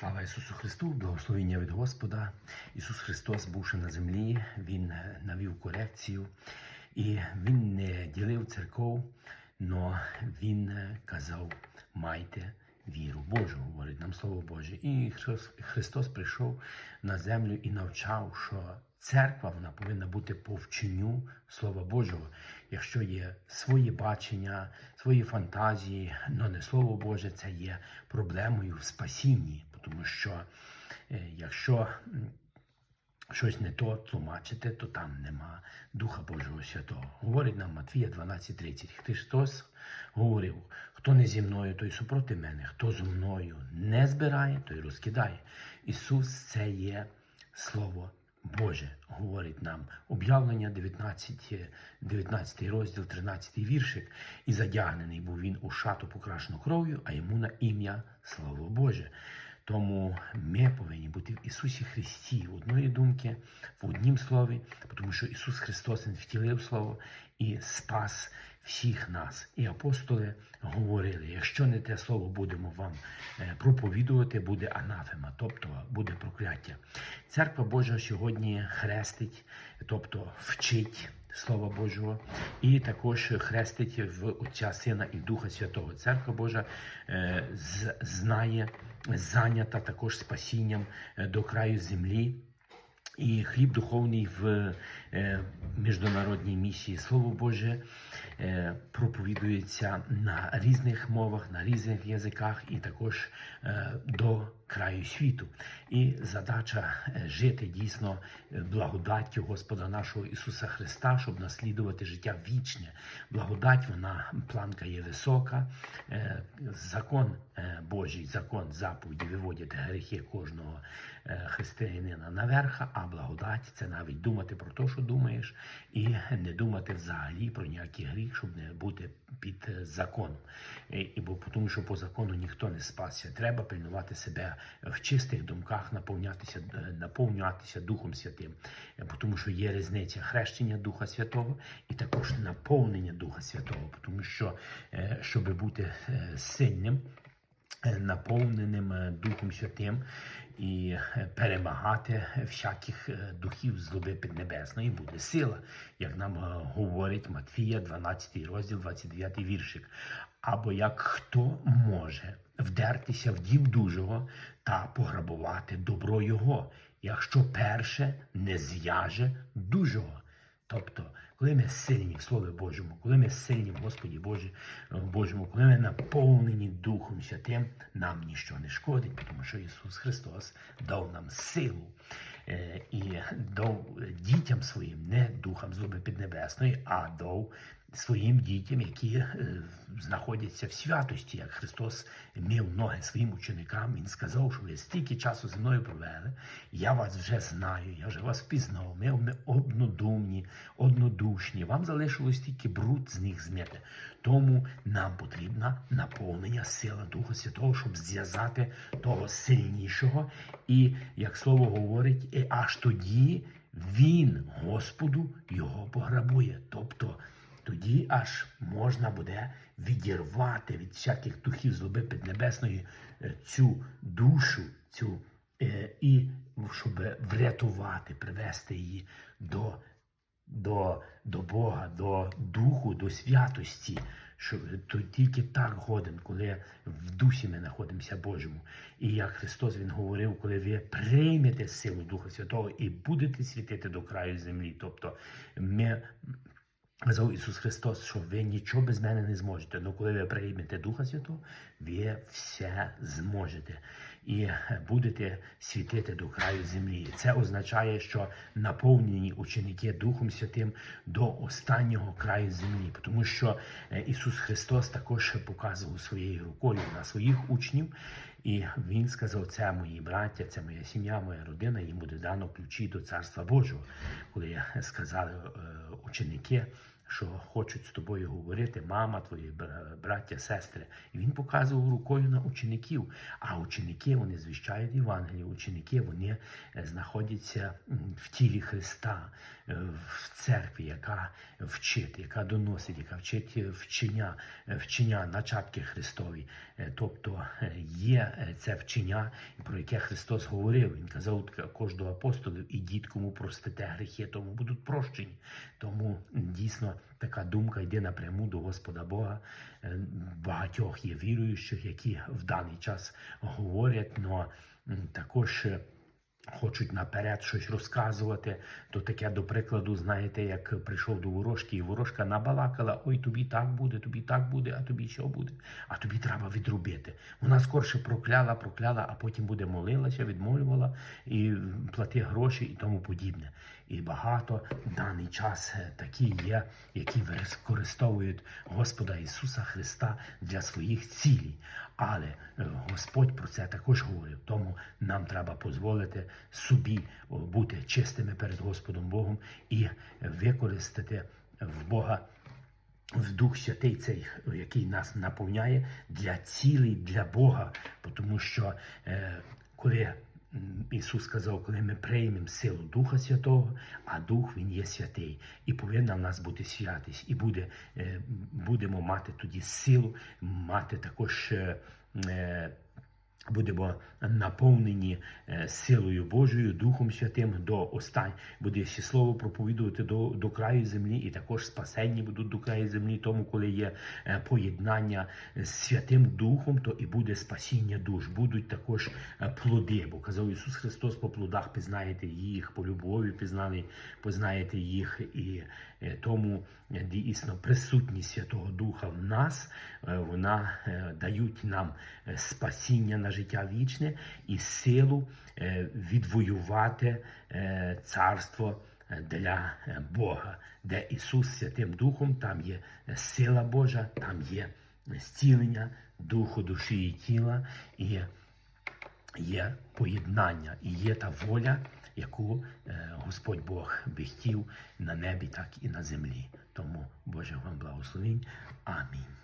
Слава Ісусу Христу, благословення від Господа. Ісус Христос, бувши на землі, Він навів корекцію і Він не ділив церков, але Він казав, майте віру Божу, говорить нам Слово Боже. І Христос- прийшов на землю і навчав, що церква вона повинна бути по вченню Слова Божого. Якщо є своє бачення, свої фантазії, але не Слово Боже, це є проблемою в спасінні, тому що е, якщо щось не то тлумачите, то там нема Духа Божого Святого. Говорить нам Матвія 12:30. Христос говорив: хто не зі мною, той супроти мене, хто зі мною не збирає, той розкидає. Ісус це є Слово Боже, говорить нам об'явлення 19, 19 розділ, 13 віршик. І задягнений був він у шату покрашену кров'ю, а йому на ім'я Слово Боже. Тому ми повинні бути в Ісусі Христі в одної думки, в однім слові, тому що Ісус Христос Він втілив Слово і спас всіх нас. І апостоли говорили: якщо не те слово будемо вам е, проповідувати, буде анафема, тобто буде прокляття. Церква Божа сьогодні хрестить, тобто вчить. Слова Божого, і також хрестить в Отця Сина і Духа Святого. Церква Божа е, знає, зайнята також спасінням е, до краю землі. І хліб духовний в е, міжнародній місії Слово Боже е, проповідується на різних мовах, на різних язиках і також е, до краю світу. І задача жити дійсно благодаттю Господа нашого Ісуса Христа, щоб наслідувати життя вічне. Благодать, вона планка є висока. Закон Божий, закон заповіді виводять гріхи кожного християнина наверх, а благодать це навіть думати про те, що думаєш, і не думати взагалі про ніякий гріх, щоб не бути під законом. І, бо тому, що по закону ніхто не спасся. Треба пильнувати себе в чистих думках, наповнятися, наповнюватися Духом Святим, тому що є різниця хрещення Духа Святого і також наповнення Духа Святого, тому що е, щоб бути е, сильним наповненим е, Духом Святим і е, перемагати всяких е, духів злоби піднебесної буде сила, як нам е, говорить Матфія, 12 розділ, 29 віршик. Або як хто може вдертися в дім дужого та пограбувати добро його, якщо перше не зв'яже дужого. Тобто, коли ми сильні в Слові Божому, коли ми сильні в Господі Божі, Божому, коли ми наповнені Духом Святим, нам нічого не шкодить, тому що Ісус Христос дав нам силу е, і дав дітям своїм, не духам злоби піднебесної, а дав своїм дітям, які е, знаходяться в святості, як Христос мив ноги своїм ученикам. Він сказав, що ви стільки часу зі мною провели, я вас вже знаю, я вже вас впізнав. Ми, ми однодумні, однодушні. Вам залишилось тільки бруд з них змити. Тому нам потрібна наповнення сила Духа Святого, щоб зв'язати того сильнішого. І як слово говорить, і аж тоді він Господу його пограбує. Тобто тоді аж можна буде відірвати від всяких духів злоби піднебесної е, цю душу, цю е, і щоб врятувати, привести її до, до, до Бога, до духу, до святості. Що то тільки так годен, коли в дусі ми знаходимося Божому. І як Христос Він говорив, коли ви приймете силу Духа Святого і будете світити до краю землі. Тобто ми Казав Ісус Христос, що ви нічого без мене не зможете. Але коли ви приймете Духа Святого, ви все зможете і будете світити до краю землі. Це означає, що наповнені ученики Духом Святим до останнього краю землі, тому що е, Ісус Христос також показував своєю рукою на своїх учнів, і Він сказав: це мої браття, це моя сім'я, моя родина, їм буде дано ключі до Царства Божого. Коли сказали е, ученики що хочуть з тобою говорити, мама, твої браття, сестри. І він показував рукою на учеників. А ученики вони звіщають Євангеліє. Ученики вони е, знаходяться в тілі Христа, е, в церкві, яка вчить, яка доносить, яка вчить е, вчення, вчення, начатки Христові. Тобто є це вчення, про яке Христос говорив. Він казав кожного апостолу, ідіть кому простите гріхи, тому будуть прощені. Тому дійсно така думка йде напряму до Господа Бога. Е, Багатьох є віруючих, які в даний час говорять, але також. е, Хочуть наперед щось розказувати, то таке, до прикладу, знаєте, як прийшов до ворожки, і ворожка набалакала: ой, тобі так буде, тобі так буде, а тобі що буде, а тобі треба відробити. Вона скорше прокляла, прокляла, а потім буде молилася, відмолювала і плати гроші і тому подібне. І багато в даний час е, такі є, які використовують Господа Ісуса Христа для своїх цілей. Але е, Господь про це також говорив. Тому нам треба дозволити собі бути чистими перед Господом Богом і використати в Бога в Дух Святий, цей, який нас наповняє для цілей для Бога. Тому що е, коли Ісус сказав, коли ми приймемо силу Духа Святого, а Дух Він є святий, і повинна в нас бути святість, і буде, е, будемо мати тоді силу, мати також. Е, е, Будемо наповнені е, силою Божою, Духом Святим до остань. Буде ще слово проповідувати до, до краю землі, і також спасенні будуть до краю землі. Тому, коли є е, поєднання з Святим Духом, то і буде спасіння душ. Будуть також е, плоди. Бо казав Ісус Христос, по плодах пізнаєте їх, по любові пізнали, познаєте їх. І е, тому е, дійсно присутність Святого Духа в нас, е, вона е, дають нам е, спасіння на життя вічне і силу е, відвоювати е, царство е, для Бога, де Ісус Святим Духом, там є сила Божа, там є зцілення духу, душі і тіла, і є поєднання, і є та воля, яку Господь Бог би хотів на небі, так і на землі. Тому Боже вам благословінь. Амінь.